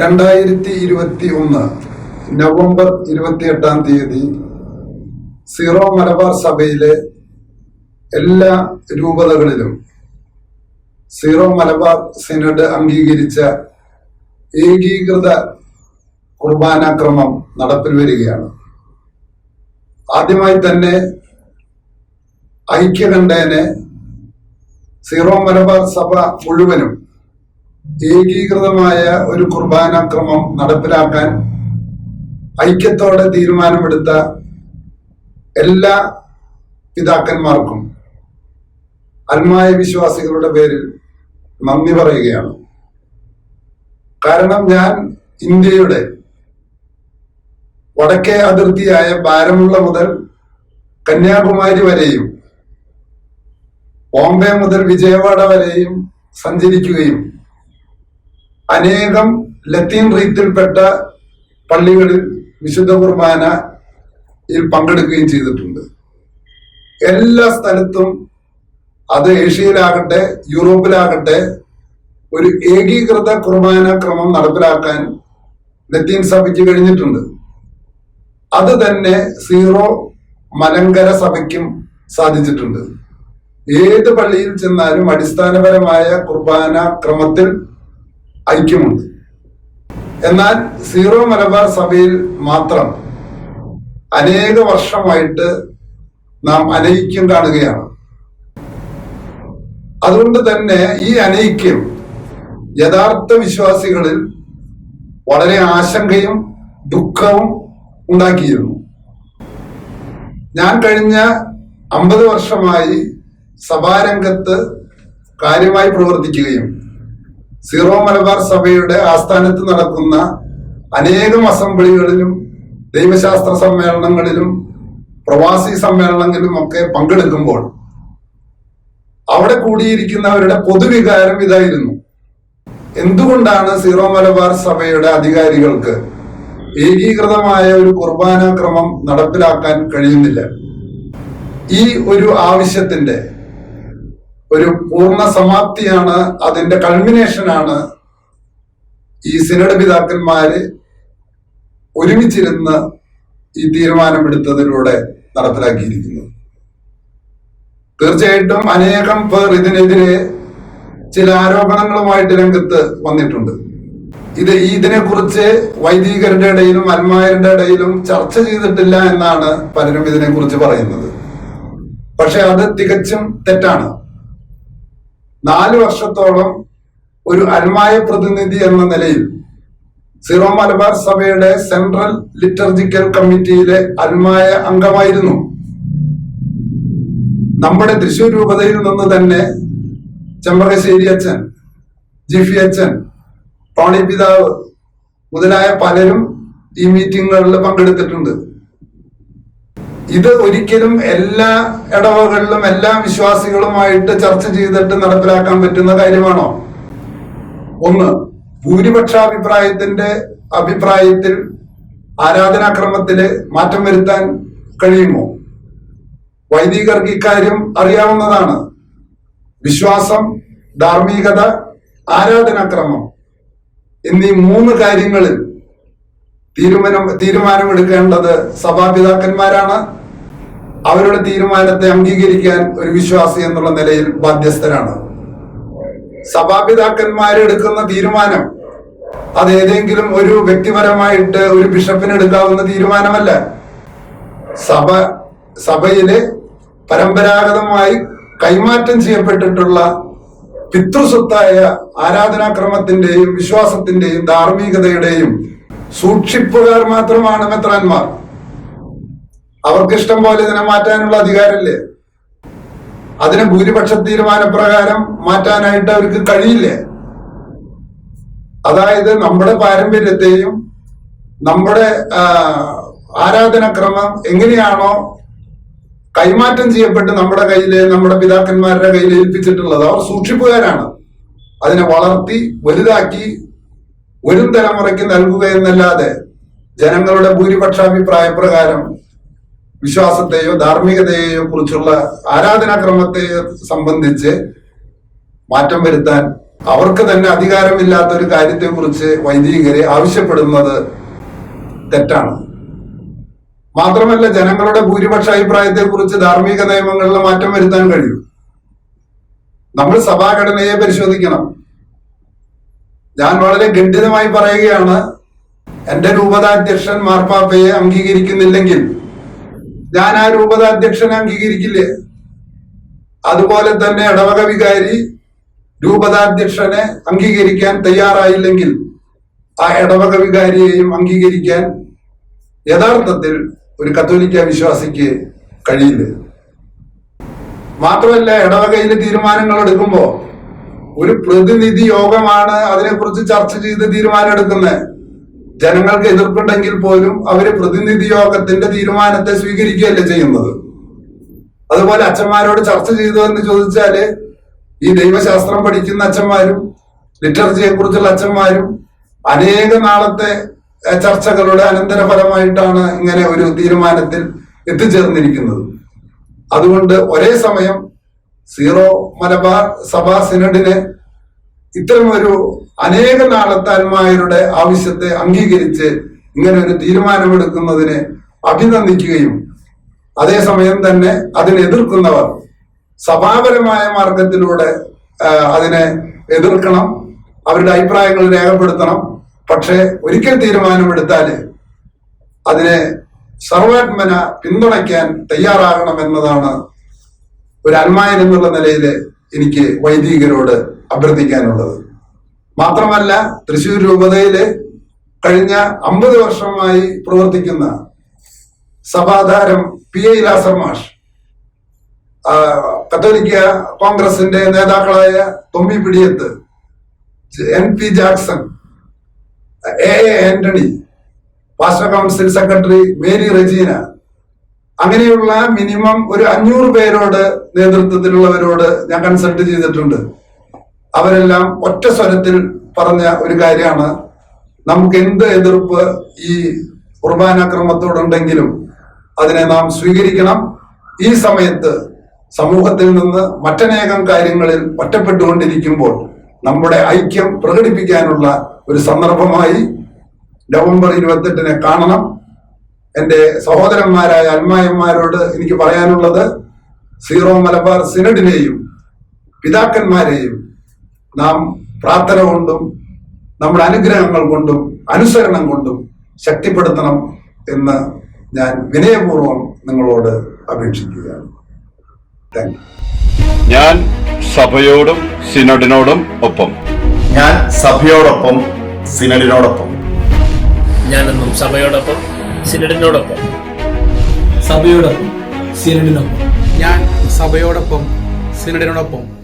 രണ്ടായിരത്തി ഇരുപത്തി ഒന്ന് നവംബർ ഇരുപത്തിയെട്ടാം തീയതി സിറോ മലബാർ സഭയിലെ എല്ലാ രൂപതകളിലും സിറോ മലബാർ സിനഡ് അംഗീകരിച്ച ഏകീകൃത കുർബാനാക്രമം നടപ്പിൽ വരികയാണ്. ആദ്യമായി തന്നെ ഐക്യകണ്ഠേനെ സിറോ മലബാർ സഭ മുഴുവനും ഏകീകൃതമായ ഒരു കുർബാനാക്രമം നടപ്പിലാക്കാൻ ഐക്യത്തോടെ തീരുമാനമെടുത്ത എല്ലാ പിതാക്കന്മാർക്കും അന്മായ വിശ്വാസികളുടെ പേരിൽ നന്ദി പറയുകയാണ്. കാരണം ഞാൻ ഇന്ത്യയുടെ വടക്കേ അതിർത്തിയായ ബാരമുള്ള മുതൽ കന്യാകുമാരി വരെയും ബോംബെ മുതൽ വിജയവാഡ വരെയും സഞ്ചരിക്കുകയും അനേകം ലത്തീൻ റീത്തിൽപ്പെട്ട പള്ളികളിൽ വിശുദ്ധ കുർബാനയിൽ പങ്കെടുക്കുകയും ചെയ്തിട്ടുണ്ട്. എല്ലാ സ്ഥലത്തും അത് ഏഷ്യയിലാകട്ടെ യൂറോപ്പിലാകട്ടെ ഒരു ഏകീകൃത കുർബാന ക്രമം നടപ്പിലാക്കാൻ ലത്തീൻ സഭയ്ക്ക് കഴിഞ്ഞിട്ടുണ്ട്. അത് തന്നെ സീറോ മലങ്കര സഭയ്ക്കും സാധിച്ചിട്ടുണ്ട്. ഏത് പള്ളിയിൽ ചെന്നാലും അടിസ്ഥാനപരമായ കുർബാന ക്രമത്തിൽ ഐക്യമുണ്ട്. എന്നാൽ സീറോ മലബാർ സഭയിൽ മാത്രം അനേക വർഷമായിട്ട് നാം അനൈക്യം കാണുകയാണ് അതുകൊണ്ട് തന്നെ ഈ അനൈക്യം യഥാർത്ഥ വിശ്വാസികളിൽ വളരെ ആശങ്കയും ദുഃഖവും ഉണ്ടാക്കിയിരുന്നു. ഞാൻ കഴിഞ്ഞ അമ്പത് വർഷമായി സഭാരംഗത്ത് കാര്യമായി പ്രവർത്തിക്കുകയും സീറോ മലബാർ സഭയുടെ ആസ്ഥാനത്ത് നടക്കുന്ന അനേകം അസംബ്ലികളിലും ദൈവശാസ്ത്ര സമ്മേളനങ്ങളിലും പ്രവാസി സമ്മേളനങ്ങളിലും ഒക്കെ പങ്കെടുക്കുമ്പോൾ അവിടെ കൂടിയിരിക്കുന്നവരുടെ പൊതുവികാരം ഇതായിരുന്നു. എന്തുകൊണ്ടാണ് സീറോ മലബാർ സഭയുടെ അധികാരികൾക്ക് ഏകീകൃതമായ ഒരു കുർബാന ക്രമം നടപ്പിലാക്കാൻ കഴിയുന്നില്ല? ഈ ഒരു ആവശ്യത്തിന്റെ ഒരു പൂർണ സമാപ്തിയാണ് അതിന്റെ കൾമിനേഷനാണ് ഈ സിനഡ് പിതാക്കന്മാര് ഒരുമിച്ചിരുന്ന് ഈ തീരുമാനമെടുത്തതിലൂടെ നടപ്പിലാക്കിയിരിക്കുന്നത്. തീർച്ചയായിട്ടും അനേകം പേർ ഇതിനെതിരെ ചില ആരോപണങ്ങളുമായിട്ട് രംഗത്ത് വന്നിട്ടുണ്ട്. ഇത് ഇതിനെ കുറിച്ച് വൈദികരുടെ ഇടയിലും അന്മാരുടെ ഇടയിലും ചർച്ച ചെയ്തിട്ടില്ല എന്നാണ് പലരും ഇതിനെ കുറിച്ച് പറയുന്നത്. പക്ഷെ അത് തികച്ചും തെറ്റാണ്. നാല് വർഷത്തോളം ഒരു അൽമായ പ്രതിനിധി എന്ന നിലയിൽ സിറോ മലബാർ സഭയുടെ സെൻട്രൽ ലിറ്റർജിക്കൽ കമ്മിറ്റിയിലെ അൽമായ അംഗമായിരുന്നു. നമ്മുടെ തൃശൂർ രൂപതയിൽ നിന്ന് തന്നെ ചെമ്പകശ്ശേരി അച്ഛൻ ജിഫി അച്ഛൻ ടോണി പിതാവ് മുതലായ പലരും ഈ മീറ്റിങ്ങുകളിൽ പങ്കെടുത്തിട്ടുണ്ട്. ഇത് ഒരിക്കലും എല്ലാ ഇടവകളിലും എല്ലാ വിശ്വാസികളുമായിട്ട് ചർച്ച ചെയ്തിട്ട് നടപ്പിലാക്കാൻ പറ്റുന്ന കാര്യമാണോ? ഒന്ന് ഭൂരിപക്ഷാഭിപ്രായത്തിന്റെ അഭിപ്രായത്തിൽ ആരാധനാക്രമത്തിൽ മാറ്റം വരുത്താൻ കഴിയുമോ? വൈദികർക്ക് ഇക്കാര്യം അറിയാവുന്നതാണ്. വിശ്വാസം ധാർമ്മികത ആരാധനാക്രമം എന്നീ മൂന്ന് കാര്യങ്ങളിൽ തീരുമാനം തീരുമാനമെടുക്കേണ്ടത് സഭാപിതാക്കന്മാരാണ്. അവരുടെ തീരുമാനത്തെ അംഗീകരിക്കാൻ ഒരു വിശ്വാസി എന്നുള്ള നിലയിൽ ബാധ്യസ്ഥരാണ്. സഭാപിതാക്കന്മാർ എടുക്കുന്ന തീരുമാനം അത് ഏതെങ്കിലും ഒരു വ്യക്തിപരമായിട്ട് ഒരു ബിഷപ്പിന് എടുക്കാവുന്ന തീരുമാനമല്ല. സഭ സഭയിലെ പരമ്പരാഗതമായി കൈമാറ്റം ചെയ്യപ്പെട്ടിട്ടുള്ള പിതൃസ്വത്തായ ആരാധനാക്രമത്തിന്റെയും വിശ്വാസത്തിന്റെയും ധാർമ്മികതയുടെയും സൂക്ഷിപ്പുകാർ മാത്രമാണ് മെത്രാന്മാർ. അവർക്ക് ഇഷ്ടം പോലെ ഇതിനെ മാറ്റാനുള്ള അധികാരമില്ലേ? അതിനെ ഭൂരിപക്ഷ തീരുമാനപ്രകാരം മാറ്റാനായിട്ട് അവർക്ക് കഴിയില്ലേ? അതായത് നമ്മുടെ പാരമ്പര്യത്തെയും നമ്മുടെ ആരാധനക്രമം എങ്ങനെയാണോ കൈമാറ്റം ചെയ്യപ്പെട്ട് നമ്മുടെ കയ്യിൽ നമ്മുടെ പിതാക്കന്മാരുടെ കയ്യിൽ ഏൽപ്പിച്ചിട്ടുള്ളത് അവർ സൂക്ഷിപ്പുകാരാണ്. അതിനെ വളർത്തി വലുതാക്കി ഒരു തലമുറയ്ക്ക് നൽകുക എന്നല്ലാതെ ജനങ്ങളുടെ ഭൂരിപക്ഷാഭിപ്രായ പ്രകാരം വിശ്വാസത്തെയോ ധാർമ്മികതയെയോ കുറിച്ചുള്ള ആരാധനാക്രമത്തെ സംബന്ധിച്ച് മാറ്റം വരുത്താൻ അവർക്ക് തന്നെ അധികാരമില്ലാത്ത ഒരു കാര്യത്തെക്കുറിച്ച് വൈദികരെ ആവശ്യപ്പെടുന്നത് തെറ്റാണ്. മാത്രമല്ല ജനങ്ങളുടെ ഭൂരിപക്ഷ അഭിപ്രായത്തെക്കുറിച്ച് ധാർമ്മിക നിയമങ്ങളിൽ മാറ്റം വരുത്താൻ കഴിയും. നമ്മൾ സഭാഘടനയെ പരിശോധിക്കണം. ഞാൻ വളരെ ഖണ്ഡിതമായി പറയുകയാണ് എന്റെ രൂപതാധ്യക്ഷൻ മാർപ്പാപ്പയെ അംഗീകരിക്കുന്നില്ലെങ്കിൽ ഞാൻ ആ രൂപത അധ്യക്ഷനെ അംഗീകരിക്കില്ലേ? അതുപോലെ തന്നെ ഇടവക വികാരി രൂപതാധ്യക്ഷനെ അംഗീകരിക്കാൻ തയ്യാറായില്ലെങ്കിൽ ആ ഇടവക വികാരിയെയും അംഗീകരിക്കാൻ യഥാർത്ഥത്തിൽ ഒരു കത്തോലിക്ക വിശ്വാസിക്ക് കഴിയില്ല. മാത്രമല്ല ഇടവകയിൽ തീരുമാനങ്ങൾ എടുക്കുമ്പോൾ ഒരു പ്രതിനിധി യോഗമാണ് അതിനെക്കുറിച്ച് ചർച്ച ചെയ്ത് തീരുമാനം എടുക്കുന്നത്. ജനങ്ങൾക്ക് എതിർപ്പുണ്ടെങ്കിൽ പോലും അവർ പ്രതിനിധി യോഗത്തിന്റെ തീരുമാനത്തെ സ്വീകരിക്കുകയല്ലേ ചെയ്യുന്നത്? അതുപോലെ അച്ഛന്മാരോട് ചർച്ച ചെയ്തു എന്ന് ചോദിച്ചാൽ ഈ ദൈവശാസ്ത്രം പഠിക്കുന്ന അച്ഛന്മാരും ലിറ്റർജിയെ കുറിച്ചുള്ള അച്ഛന്മാരും അനേക നാളത്തെ ചർച്ചകളുടെ അനന്തരഫലമായിട്ടാണ് ഇങ്ങനെ ഒരു തീരുമാനത്തിൽ എത്തിച്ചേർന്നിരിക്കുന്നത്. അതുകൊണ്ട് ഒരേ സമയം സീറോ മലബാർ സഭാ സിനഡിനെ ഇത്തരം ഒരു അനേക നാടത്താന്മാരുടെ ആവശ്യത്തെ അംഗീകരിച്ച് ഇങ്ങനെ ഒരു തീരുമാനമെടുക്കുന്നതിനെ അഭിനന്ദിക്കുകയും അതേസമയം തന്നെ അതിനെ എതിർക്കുന്നവർ സഭാപരമായ മാർഗത്തിലൂടെ അതിനെ എതിർക്കണം അവരുടെ അഭിപ്രായങ്ങൾ രേഖപ്പെടുത്തണം. പക്ഷെ ഒരിക്കൽ തീരുമാനമെടുത്താൽ അതിനെ സർവാത്മന പിന്തുണയ്ക്കാൻ തയ്യാറാകണം എന്നതാണ് ഒരു അന്മായൻ എന്നുള്ള നിലയിൽ എനിക്ക് വൈദികരോട് അഭ്യർത്ഥിക്കാനുള്ളത്. മാത്രമല്ല തൃശൂർ രൂപതയിൽ കഴിഞ്ഞ അമ്പത് വർഷമായി പ്രവർത്തിക്കുന്ന സഭാധാരം പി എ ലാസർ മാഷ് കത്തോലിക്ക കോൺഗ്രസിന്റെ നേതാക്കളായ Thommi Pidiyath N P Jackson A A Antony pastor council secretary Mary Regina അങ്ങനെയുള്ള മിനിമം ഒരു അഞ്ഞൂറ് പേരോട് നേതൃത്വത്തിലുള്ളവരോട് ഞാൻ കൺസൾട്ട് ചെയ്തിട്ടുണ്ട്. അവരെല്ലാം ഒറ്റ സ്വരത്തിൽ പറഞ്ഞ ഒരു കാര്യമാണ്. നമുക്ക് എന്ത് എതിർപ്പ് ഈ കുർബാനാക്രമത്തോടുണ്ടെങ്കിലും അതിനെ നാം സ്വീകരിക്കണം. ഈ സമയത്ത് സമൂഹത്തിൽ നിന്ന് മറ്റനേകം കാര്യങ്ങളിൽ ഒറ്റപ്പെട്ടുകൊണ്ടിരിക്കുമ്പോൾ നമ്മുടെ ഐക്യം പ്രകടിപ്പിക്കാനുള്ള ഒരു സന്ദർഭമായി നവംബർ ഇരുപത്തെട്ടിനെ കാണണം. എന്റെ സഹോദരന്മാരായ അൽമായന്മാരോട് എനിക്ക് പറയാനുള്ളത് സീറോ മലബാർ സിനഡിനെയും പിതാക്കന്മാരെയും നാം പ്രാർത്ഥന കൊണ്ടും നമ്മുടെ അനുഗ്രഹങ്ങൾ കൊണ്ടും അനുസരണം കൊണ്ടും ശക്തിപ്പെടുത്തണം എന്ന് ഞാൻ വിനയപൂർവം നിങ്ങളോട് അപേക്ഷിക്കുകയാണ്. താങ്ക് ഞാൻ സഭയോടും സിനഡിനോടും ഒപ്പം. ഞാൻ സഭയോടൊപ്പം സിനഡിനോടൊപ്പം. ഞാനെന്നും സഭയോടൊപ്പം സിനഡിനോടൊപ്പം. സഭയോടൊപ്പം സിനഡിനൊപ്പം. ഞാൻ സഭയോടൊപ്പം സിനഡിനോടൊപ്പം.